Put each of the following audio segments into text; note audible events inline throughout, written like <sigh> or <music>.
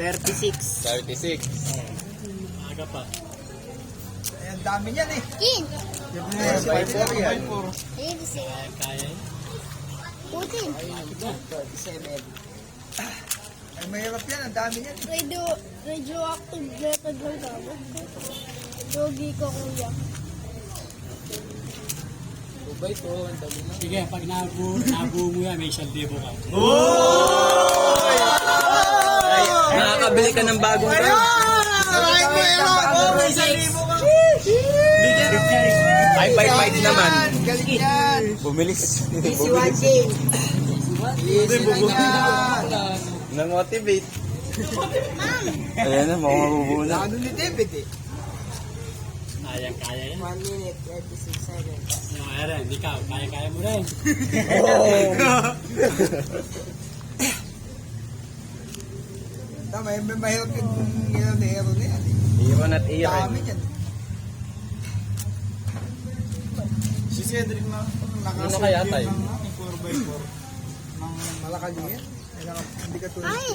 36. 36. Aga pa. Ay, ang dami niyan eh. Kin. 4 by 4 yan. Ayun kasi. Kaya, kaya. Putin. 37. Ay, mahirap yan. Ang dami niyan. Radio, radioactive method lang kamo. Dogi ko kuya. 2 by 2. Ang dami na. Sige, pag nabu, nabuo mo yan, may isang libo ka. Nakakabili ka ng bagong car. Ay, bye bye naman. Bumilis. Yan. Na-motivate. Ayan na, mukhang mabubuo na. Ano ni David eh. Kaya, kaya yan. 1 minute, 36 seconds. Yung Aaron, ikaw, kaya, kaya mo rin. <laughs> <laughs> Tama, may mahirap yung hero na yan. Iron at Dami Iron. yan. Si Cedric na Ano kaya tayo? 4x4 ng malakal yan. Hindi ka tulad. Ay!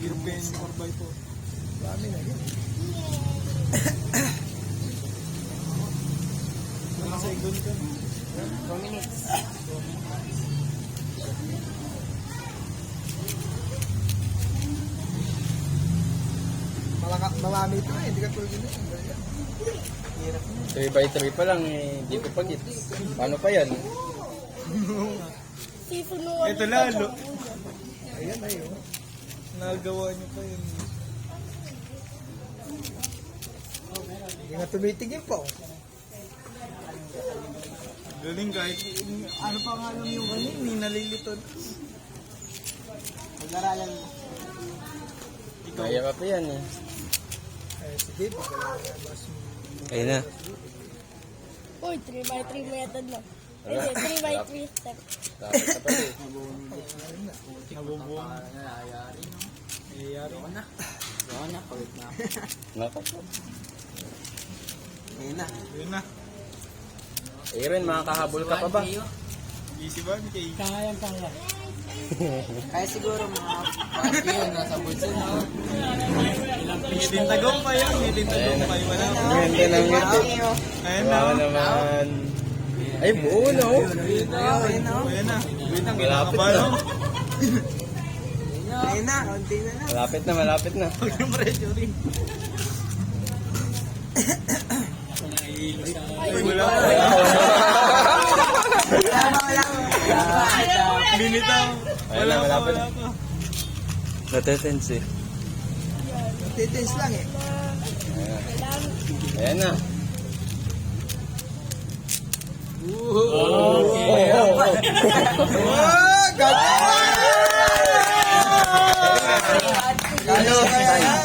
European 4x4. Dami na yan. Nasa igon ka. 2 minutes. Malaka, marami ito na, hindi ka tulad yun. Hirap na. 3 by 3 pa lang eh. Di ko pa gets. Paano pa yan? <laughs> Sinunuan Ito lalo. Ayan ay oh. Nagawa niyo pa yun. Hindi nga tumitingin pa oh. Galing kahit ano pa nga lang yung ano, hindi nalilito. Pag-aralan mo. Kaya pa pa yan eh. Eh, sige, pagkala mas Ayun na. Uy, 3 by 3 method na. Hindi, 3 by 3 step. Dapat ka pa eh. nabubuong. Nangyayari? Nangyayari. Gawa na. Gawa na, pagod na. ako. Nako. Ngayon na. Yun na. Aaron, makakahabol ka pa ba? Easy ba? Kay Kaya, kaya. <laughs> Kaya siguro mga 5 yun, nasa bulsa na. <laughs> Ngidin tagong pa yan. Ngidin tagong pa yun. Wala. Ganda ng ngiti. Ayan na. Wow naman. Ay, buo na oh. Ayun na. Ayan na. Wait lang, Malapit na. Ayun na, konti na lang. Malapit na, malapit na. Huwag yung pressure rin. Na. Ay, wala. Wala wala pa. Minitaw. Ayan na, malapit na. Titins lang eh. Ayan na. Okay. Oh, Oh, galing! Galing yan.